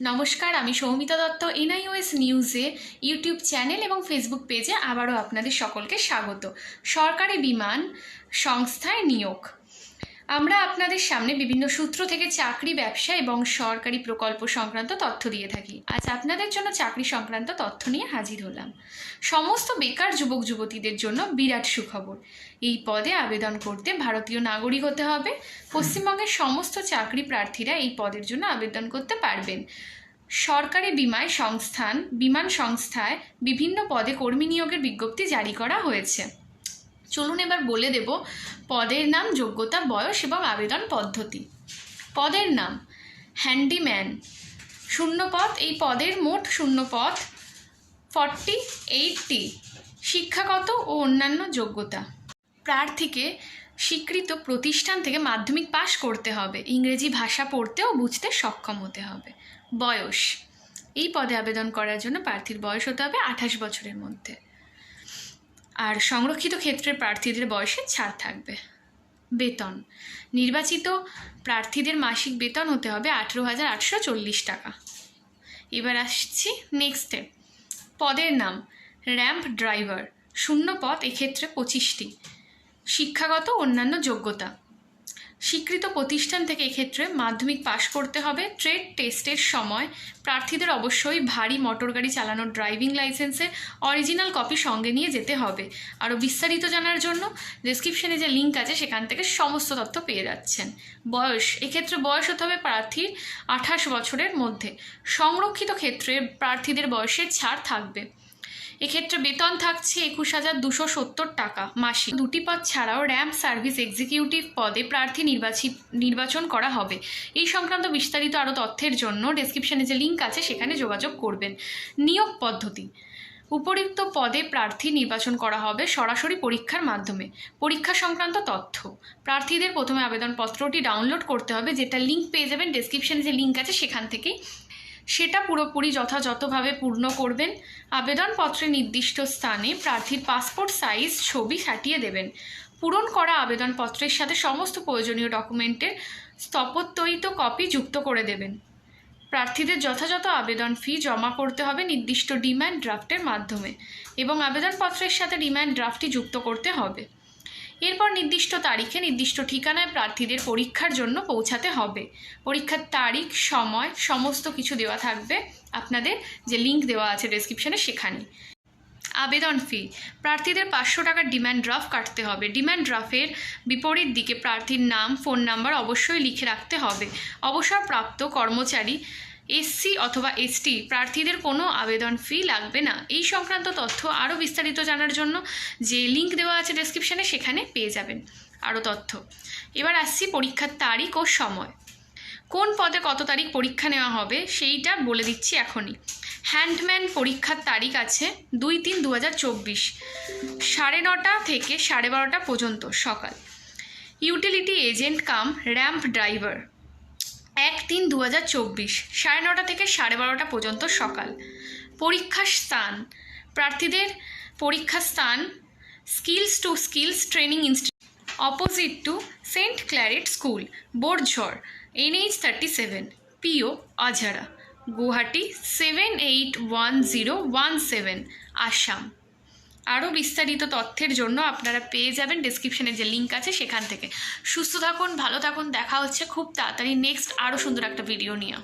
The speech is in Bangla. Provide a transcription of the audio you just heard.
নমস্কার, আমি সৌমিতা দত্ত, এনআইওএস নিউজে, ইউটিউব চ্যানেল এবং ফেসবুক পেজে আবারও আপনাদের সকলকে স্বাগত। সরকারি বিমান সংস্থায় নিয়োগ। আমরা আপনাদের সামনে বিভিন্ন সূত্র থেকে চাকরি, ব্যবসা এবং সরকারি প্রকল্প সংক্রান্ত তথ্য দিয়ে থাকি। আজ আপনাদের জন্য চাকরি সংক্রান্ত তথ্য নিয়ে হাজির হলাম। সমস্ত বেকার যুবক, যুবতীদের জন্য বিরাট সুখবর। এই পদে আবেদন করতে ভারতীয় নাগরিক হতে হবে। পশ্চিমবঙ্গের সমস্ত চাকরি প্রার্থীরা এই পদের জন্য আবেদন করতে পারবেন। সরকারি বিমায় সংস্থান, বিমান সংস্থায় বিভিন্ন পদে কর্মী নিয়োগের বিজ্ঞপ্তি জারি করা হয়েছে। চলুন এবার বলে দেব পদের নাম, যোগ্যতা, বয়স এবং আবেদন পদ্ধতি। পদের নাম হ্যান্ডিম্যান শূন্যপদ, এই পদের মোট শূন্যপদ ফর্টি এইটটি শিক্ষাগত ও অন্যান্য যোগ্যতা। প্রার্থীকে স্বীকৃত প্রতিষ্ঠান থেকে মাধ্যমিক পাশ করতে হবে। ইংরেজি ভাষা পড়তে ও বুঝতে সক্ষম হতে হবে। বয়স। এই পদে আবেদন করার জন্য প্রার্থীর বয়স হতে হবে আঠাশ বছরের মধ্যে। আর সংরক্ষিত ক্ষেত্রের প্রার্থীদের বয়সে ছাড় থাকবে। বেতন। নির্বাচিত প্রার্থীদের মাসিক বেতন হতে হবে আঠেরো হাজার আটশো চল্লিশ টাকা। এবার আসছি নেক্সটে পদের নাম। র্যাম্প ড্রাইভার শূন্য পদ এক্ষেত্রে পঁচিশটি। শিক্ষাগত অন্যান্য যোগ্যতা। স্বীকৃত প্রতিষ্ঠান থেকে এক্ষেত্রে মাধ্যমিক পাশ করতে হবে। ট্রেড টেস্টের সময় প্রার্থীদের অবশ্যই ভারী মোটর গাড়ি চালানোর ড্রাইভিং লাইসেন্সের অরিজিনাল কপি সঙ্গে নিয়ে যেতে হবে। আরও বিস্তারিত জানার জন্য ডেসক্রিপশনে যে লিঙ্ক আছে, সেখান থেকে সমস্ত তথ্য পেয়ে যাচ্ছেন। বয়স, এক্ষেত্রে বয়স হতে হবে প্রার্থীর আঠাশ বছরের মধ্যে। সংরক্ষিত ক্ষেত্রে প্রার্থীদের বয়সের ছাড় থাকবে। এক্ষেত্রে বেতন থাকছে একুশ হাজার দুশো সত্তর টাকা মাসিক। দুটি পদ ছাড়াও র্যাম্প সার্ভিস এক্সিকিউটিভ পদে প্রার্থী নির্বাচিত নির্বাচন করা হবে। এই সংক্রান্ত বিস্তারিত আরও তথ্যের জন্য ডেসক্রিপশনে যে লিঙ্ক আছে সেখানে যোগাযোগ করবেন। নিয়োগ পদ্ধতি। উপরিক্ত পদে প্রার্থী নির্বাচন করা হবে সরাসরি পরীক্ষার মাধ্যমে। পরীক্ষা সংক্রান্ত তথ্য। প্রার্থীদের প্রথমে আবেদনপত্রটি ডাউনলোড করতে হবে, যেটা লিঙ্ক পেয়ে যাবেন। ডেসক্রিপশনে যে লিঙ্ক আছে সেখান থেকেই সেটা পুরোপুরি যথাযথভাবে পূর্ণ করবেন। আবেদনপত্রে নির্দিষ্ট স্থানে প্রার্থীর পাসপোর্ট সাইজ, ছবি সাটিয়ে দেবেন। পূরণ করা আবেদনপত্রের সাথে সমস্ত প্রয়োজনীয় ডকুমেন্টের স্থপত্যয়িত কপি যুক্ত করে দেবেন। প্রার্থীদের যথাযথ আবেদন ফি জমা করতে হবে নির্দিষ্ট ডিম্যান্ড ড্রাফটের মাধ্যমে এবং আবেদনপত্রের সাথে ডিম্যান্ড ড্রাফটটি যুক্ত করতে হবে। এরপর নির্দিষ্ট তারিখে নির্দিষ্ট ঠিকানায় প্রার্থীদের পরীক্ষার জন্য পৌঁছাতে হবে। পরীক্ষার তারিখ, সময়, সমস্ত কিছু দেওয়া থাকবে আপনাদের, যে লিঙ্ক দেওয়া আছে ডেসক্রিপশনে সেখানে। আবেদন ফি প্রার্থীদের পাঁচশো টাকার ডিম্যান্ড ড্রাফট কাটতে হবে। ডিম্যান্ড ড্রাফের বিপরীত দিকে প্রার্থীর নাম ফোন নাম্বার অবশ্যই লিখে রাখতে হবে। অবসরপ্রাপ্ত কর্মচারী এসসি অথবা এসটি প্রার্থীদের কোনো আবেদন ফি লাগবে না। এই সংক্রান্ত তথ্য আরও বিস্তারিত জানার জন্য যে লিঙ্ক দেওয়া আছে ডেসক্রিপশনে সেখানে পেয়ে যাবেন। আরও তথ্য। এবার আসছি পরীক্ষার তারিখ ও সময়। কোন পদে কত তারিখ পরীক্ষা নেওয়া হবে সেইটা বলে দিচ্ছি এখনই। হ্যান্ডম্যান পরীক্ষার তারিখ আছে দুই তিন দু হাজার চব্বিশ, সাড়ে নটা থেকে সাড়ে বারোটা পর্যন্ত সকাল। Utility agent cum, ramp driver. এক তিন দু হাজার চব্বিশ সাড়ে নটা থেকে সাড়ে বারোটা পর্যন্ত সকাল। পরীক্ষার স্থান। প্রার্থীদের পরীক্ষা স্থান skills to skills training institute opposite to Saint Claret school Borjhar NH thirty seven PO Azara Guwahati seven eight one zero one seven Assam আরও বিস্তারিত তথ্যের জন্য আপনারা পেয়ে যাবেন ডিসক্রিপশানে যে লিঙ্ক আছে সেখান থেকে। সুস্থ থাকুন, ভালো থাকুন, দেখা হচ্ছে খুব তাড়াতাড়ি নেক্সট আরও সুন্দর একটা ভিডিও নিয়ে।